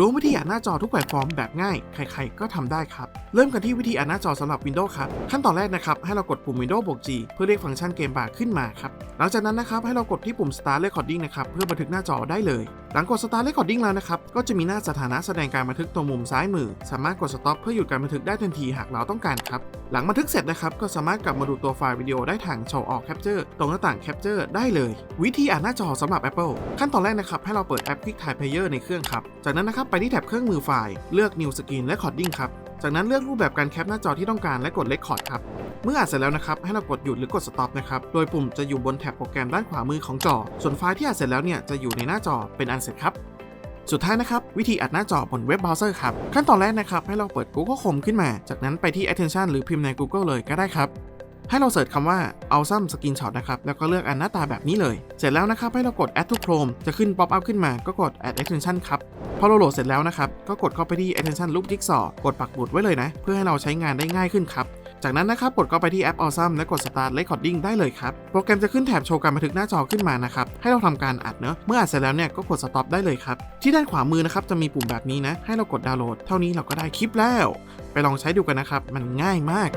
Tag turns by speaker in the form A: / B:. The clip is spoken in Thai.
A: รู้วิธีอ่านหน้าจอทุกแพลตฟอร์มแบบง่าย ใครๆ ก็ทำได้ครับ เริ่มกันที่วิธีอ่านหน้าจอสำหรับ Windows ครับ ขั้นตอนแรกนะครับ ให้เรากดปุ่ม Windows บวก G เพื่อเรียกฟังก์ชันเกมบาร์ขึ้นมาครับ หลังจากนั้นนะครับ ให้เรากดที่ปุ่ม Start Recording นะครับ เพื่อบันทึกหน้าจอได้เลย หลังกด Start Recording แล้วนะครับ ก็จะมีหน้าสถานะแสดงการบันทึกตรงมุมซ้ายมือ สามารถกด Stop เพื่อหยุดการบันทึกได้ทันทีหากเราต้องการครับ หลังบันทึกเสร็จนะครับ ก็สามารถกลับมาดูตัวไฟล์วิดีโอได้ทาง Show All Capture ตรงหน้าต่าง Capture ได้เลย วิธีอ่านหน้าจอสำหรับ Apple ขั้นตอนแรกนะครับให้เราเปิดแอป QuickTime Player ในเครื่องครับจากนั้นนะครับไปที่แท็บเครื่องมือไฟล์ เลือก New Screen Recording ครับ จากนั้นเลือกรูปแบบการแคปหน้าจอที่ต้องการและกด Record ครับ เมื่ออ่านเสร็จแล้วนะครับ ให้เรากดหยุดหรือกด Stop นะครับ โดยปุ่มจะอยู่บนแท็บโปรแกรมด้านขวามือของจอ ส่วนไฟล์ที่อ่านเสร็จแล้วเนี่ยจะอยู่ในหน้าจอเป็นอันเสร็จครับ สุดท้ายนะครับวิธีอัดหน้าจอบนเว็บเบราว์เซอร์ครับ ขั้นตอนแรกนะครับให้เราเปิด Google Chrome ขึ้นมา จากนั้นไปที่ Attention หรือพิมพ์ใน Google เลยก็ได้ครับ ให้เราเสิร์ชคำว่า awesome screenshot นะครับ แล้วก็เลือกอันหน้าตาแบบนี้เลย เสร็จแล้วนะครับ ให้เรากด add to Chrome จะขึ้น pop up ขึ้นมา ก็กด add extension ครับ พอเราโหลดเสร็จแล้วนะครับ ก็กดเข้าไปที่ extension รูป jigsaw กดปักหมุดไว้เลยนะ เพื่อให้เราใช้งานได้ง่ายขึ้นครับจากนั้นนะครับกดเข้าไปที่แอป Awesome และกด Start Recording ได้เลยครับ โปรแกรมจะขึ้นแถบโชว์การบันทึกหน้าจอขึ้นมานะครับ ให้เราทำการอัดเนอะเมื่ออัดเสร็จแล้วเนี่ยก็กด Stop ได้เลยครับ ที่ด้านขวามือนะครับจะมีปุ่มแบบนี้นะ ให้เรากดดาวน์โหลด เท่านี้เราก็ได้คลิปแล้ว ไปลองใช้ดูกันนะครับ มันง่ายมาก